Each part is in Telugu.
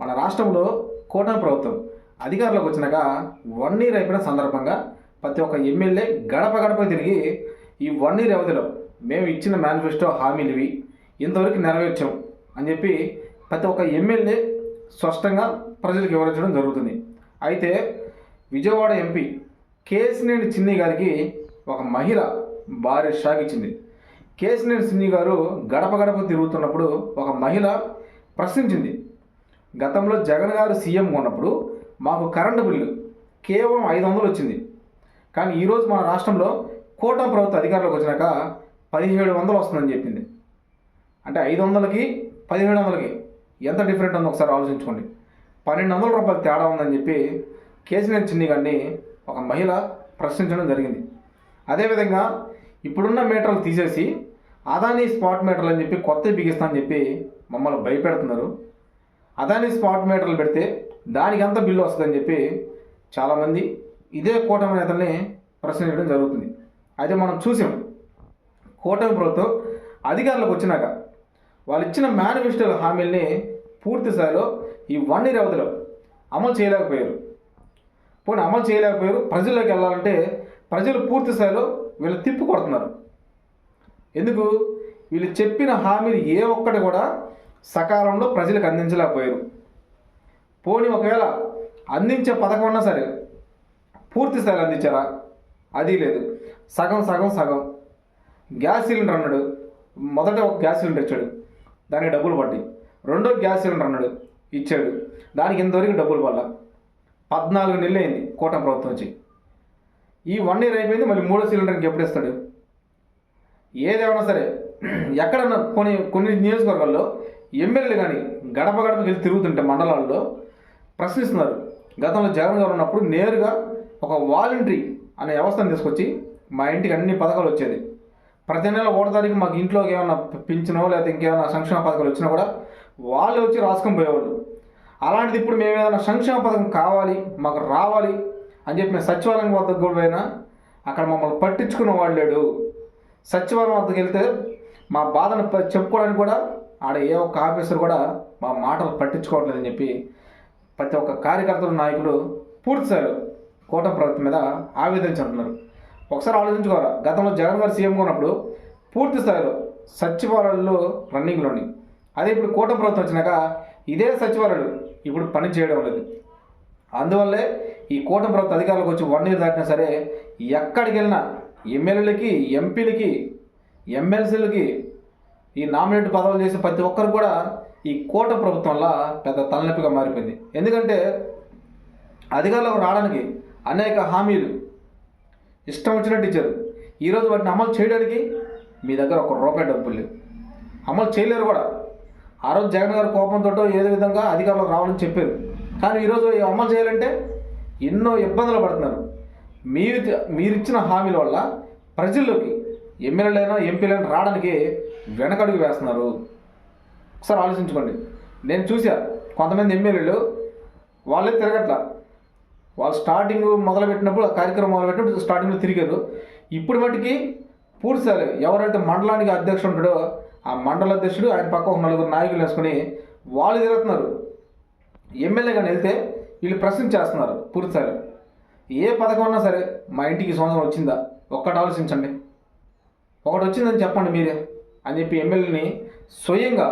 మన రాష్ట్రంలో కూటమి ప్రభుత్వం అధికారంలోకి వచ్చినాక వన్ ఇయర్ అయిపోయిన సందర్భంగా ప్రతి ఒక్క ఎమ్మెల్యే గడప గడప తిరిగి ఈ వన్ ఇయర్ వ్యవధిలో మేము ఇచ్చిన మేనిఫెస్టో హామీలు ఇవి ఇంతవరకు నెరవేర్చాం అని చెప్పి ప్రతి ఒక్క ఎమ్మెల్యే స్పష్టంగా ప్రజలకు వివరించడం జరుగుతుంది. అయితే విజయవాడ ఎంపీ కేసినేని చిన్ని గారికి ఒక మహిళ భారీ షాక్ ఇచ్చింది. కేసినేని చిన్ని గారు గడప గడప తిరుగుతున్నప్పుడు ఒక మహిళ ప్రశ్నించింది. గతంలో జగన్ గారు సీఎం ఉన్నప్పుడు మాకు కరెంటు బిల్లు కేవలం ఐదు వందలు వచ్చింది. కానీ ఈరోజు మన రాష్ట్రంలో కూటమి ప్రభుత్వ అధికారంలోకి వచ్చినాక పదిహేడు వందలు వస్తుందని చెప్పింది. అంటే ఐదు వందలకి పదిహేడు వందలకి ఎంత డిఫరెంట్ ఉందో ఒకసారి ఆలోచించుకోండి. పన్నెండు వందల రూపాయలు తేడా ఉందని చెప్పి కేసీఆర్ చిన్ని గారిని ఒక మహిళ ప్రశ్నించడం జరిగింది. అదేవిధంగా ఇప్పుడున్న మీటర్లు తీసేసి అదానీ స్పాట్ మీటర్లు అని చెప్పి కొత్త బిగిస్తా అని చెప్పి మమ్మల్ని భయపెడుతున్నారు. అదాని స్పాట్ మీటర్లు పెడితే దానికి ఎంత బిల్లు వస్తుందని చెప్పి చాలామంది ఇదే కూటమి నేతల్ని ప్రశ్నించడం జరుగుతుంది. అయితే మనం చూసాం కూటమి ప్రభుత్వం అధికారులకు వచ్చినాక వాళ్ళు ఇచ్చిన మేనిఫెస్టోల హామీల్ని పూర్తి స్థాయిలో ఈ వన్ ఇయర్ అవధిలో అమలు చేయలేకపోయారు. పోనీ అమలు చేయలేకపోయారు ప్రజల్లోకి వెళ్ళాలంటే ప్రజలు పూర్తి స్థాయిలో వీళ్ళు తిప్పు కొడుతున్నారు. ఎందుకు? వీళ్ళు చెప్పిన హామీలు ఏ ఒక్కటి కూడా సకాలంలో ప్రజలకు అందించలేకపోయారు. పోనీ ఒకవేళ అందించే పథకం ఉన్నా సరే పూర్తి స్థాయిలో అందించారా? అది లేదు. సగం సగం సగం. గ్యాస్ సిలిండర్ అన్నాడు. మొదట ఒక గ్యాస్ సిలిండర్ ఇచ్చాడు. దానికి డబ్బులు పడ్డాయి. రెండో గ్యాస్ సిలిండర్ అన్నాడు. ఇచ్చాడు. దానికి ఇంతవరకు డబ్బులు పడాల. పద్నాలుగు నెలలు అయింది కూటమి ప్రభుత్వం వచ్చి. ఈ వన్ ఇయర్ అయిపోయింది మళ్ళీ మూడో సిలిండర్కి ఎప్పుడు ఇస్తాడు? ఏదేమన్నా సరే ఎక్కడన్నా కొన్ని కొన్ని నియోజకవర్గాల్లో ఎమ్మెల్యేలు కానీ గడప గడపకి వెళ్ళి తిరుగుతుంటే మండలాల్లో ప్రశ్నిస్తున్నారు. గతంలో జగన్ గారు ఉన్నప్పుడు నేరుగా ఒక వాలంటరీ అనే వ్యవస్థను తీసుకొచ్చి మా ఇంటికి అన్ని పథకాలు వచ్చేది. ప్రతి నెల ఒకటో తారీఖు మాకు ఇంట్లోకి ఏమైనా పింఛనో లేకపోతే ఇంకేమైనా సంక్షేమ పథకాలు వచ్చినా కూడా వాళ్ళు వచ్చి రాసుకొని పోయేవాళ్ళు. అలాంటిది ఇప్పుడు మేము ఏదైనా సంక్షేమ పథకం కావాలి మాకు రావాలి అని చెప్పి మేము సచివాలయం వద్దకు కూడా పోయినా అక్కడ మమ్మల్ని పట్టించుకున్న వాళ్ళు లేడు. సచివాలయం వద్దకు వెళ్తే మా బాధను చెప్పుకోవడానికి కూడా ఆడ ఏ ఒక్క ఆఫీసర్ కూడా మా మాటలు పట్టించుకోవట్లేదని చెప్పి ప్రతి ఒక్క కార్యకర్తలు నాయకులు పూర్తిసారు కూటమి ప్రభుత్వం మీద ఆవేదన ఒకసారి ఆలోచించుకోరా గతంలో జగన్ గారు సీఎంగా ఉన్నప్పుడు పూర్తి స్థాయిలో సచివాలయాల్లో రన్నింగ్లో ఉన్నాయి. అదే ఇప్పుడు కూటమి ప్రభుత్వం వచ్చినాక ఇదే సచివాలయాలు ఇప్పుడు పని చేయడం లేదు. అందువల్లే ఈ కూటమి ప్రభుత్వ అధికారులకు వచ్చి వన్ ఇయర్ దాటినా సరే ఎక్కడికి వెళ్ళినా ఎమ్మెల్యేలకి ఎంపీలకి ఎమ్మెల్సీలకి ఈ నామినేట్ పదవులు చేసే ప్రతి ఒక్కరు కూడా ఈ కోట ప్రభుత్వంలో పెద్ద తలనొప్పిగా మారిపోయింది. ఎందుకంటే అధికారులకు రావడానికి అనేక హామీలు ఇష్టం వచ్చినట్టు ఇచ్చారు ఈరోజు వాటిని అమలు చేయడానికి మీ దగ్గర ఒక రూపాయి డబ్బులు లేవు. అమలు చేయలేరు కూడా. ఆ రోజు జగన్ గారు కోపంతో ఏదో విధంగా అధికారులకు రావాలని చెప్పారు. కానీ ఈరోజు ఈ అమలు చేయాలంటే ఎన్నో ఇబ్బందులు పడుతున్నారు. మీరు మీరు ఇచ్చిన హామీల వల్ల ప్రజల్లోకి ఎమ్మెల్యేలైనా ఎంపీలైనా రావడానికి వెనకడుగు వేస్తున్నారు. ఒకసారి ఆలోచించుకోండి. నేను చూసా కొంతమంది ఎమ్మెల్యేలు వాళ్ళే తిరగట్ల. వాళ్ళు స్టార్టింగ్ మొదలుపెట్టినప్పుడు ఆ కార్యక్రమం మొదలుపెట్టినప్పుడు స్టార్టింగ్లో తిరిగారు. ఇప్పుడు మట్టుకి పూర్తిసారి ఎవరైతే మండలానికి అధ్యక్షుడు ఉంటాడో ఆ మండల అధ్యక్షుడు ఆయన పక్క ఒక నలుగురు నాయకులు వేసుకొని వాళ్ళు తిరుగుతున్నారు. ఎమ్మెల్యేగా వెళ్తే వీళ్ళు ప్రశ్న చేస్తున్నారు పూర్తిసారి. ఏ పథకం ఉన్నా సరే మా ఇంటికి సంవత్సరం వచ్చిందా? ఒక్కటి ఆలోచించండి. ఒకటి వచ్చిందని చెప్పండి మీరే. అని చెప్పి ఎమ్మెల్యేని స్వయంగా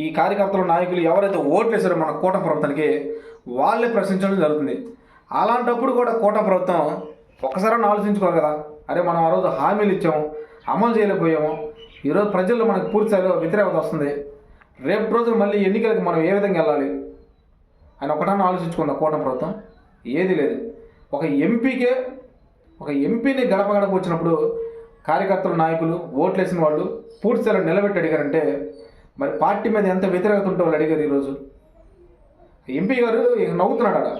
ఈ కార్యకర్తలు నాయకులు ఎవరైతే ఓట్లు వేశారో మన కూటమి ప్రభుత్వానికి వాళ్ళే ప్రశ్నించడం జరుగుతుంది. అలాంటప్పుడు కూడా కూటమి ప్రభుత్వం ఒక్కసారి ఆలోచించుకోవాలి కదా. అరే మనం ఆ రోజు హామీలు ఇచ్చాము అమలు చేయలేకపోయాము. ఈరోజు ప్రజల్లో మనకు పూర్తిస్థాయిలో వ్యతిరేకత వస్తుంది. రేపు రోజులు మళ్ళీ ఎన్నికలకు మనం ఏ విధంగా వెళ్ళాలి అని ఒకటన్నా ఆలోచించుకున్న కూటమి ప్రభుత్వం? ఏది లేదు. ఒక ఎంపీకే ఒక ఎంపీని గడప గడప వచ్చినప్పుడు కార్యకర్తలు నాయకులు ఓట్లేసిన వాళ్ళు పూర్తి స్థాయిలో నిలబెట్టి అడిగారంటే మరి పార్టీ మీద ఎంత వ్యతిరేకత ఉంటే వాళ్ళు అడిగారు ఈరోజు? ఎంపీ గారు ఇక నవ్వుతున్నాడు అక్కడ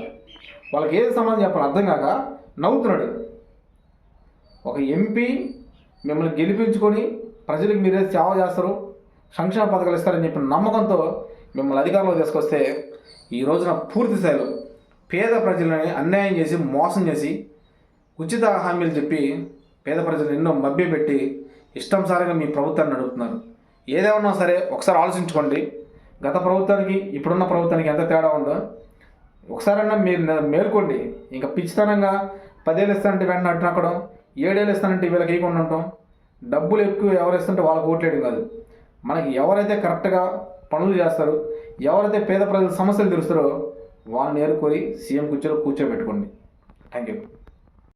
వాళ్ళకి ఏది సంబంధం చెప్పాలి అర్థం కాక నవ్వుతున్నాడు. ఒక ఎంపీ మిమ్మల్ని గెలిపించుకొని ప్రజలకు మీరే సేవ చేస్తారు సంక్షేమ పథకాలు ఇస్తారని చెప్పిన నమ్మకంతో మిమ్మల్ని అధికారంలో తీసుకొస్తే ఈ రోజున పూర్తి స్థాయిలో పేద ప్రజలని అన్యాయం చేసి మోసం చేసి ఉచిత హామీలు చెప్పి పేద ప్రజలు ఎన్నో మభ్యపెట్టి ఇష్టంసారిగా మీ ప్రభుత్వాన్ని నడుపుతున్నారు. ఏదేమన్నా సరే ఒకసారి ఆలోచించుకోండి. గత ప్రభుత్వానికి ఇప్పుడున్న ప్రభుత్వానికి ఎంత తేడా ఉందో ఒకసారన్నా మీరు మేల్కోండి. ఇంకా పిచ్చితనంగా పదేళ్ళు ఇస్తానంటే వెంటనే అడ్డునక్కడం ఏడేళ్ళు ఇస్తానంటే వీళ్ళకి ఇవ్వకుండా ఉండటం డబ్బులు ఎక్కువ ఎవరు ఇస్తుంటే వాళ్ళకి ఓట్లేయడం కాదు. మనకి ఎవరైతే కరెక్ట్గా పనులు చేస్తారో ఎవరైతే పేద ప్రజల సమస్యలు తెలుస్తారో వాళ్ళని ఏరుకొని సీఎం కూర్చో కూర్చోబెట్టుకోండి. Thank you.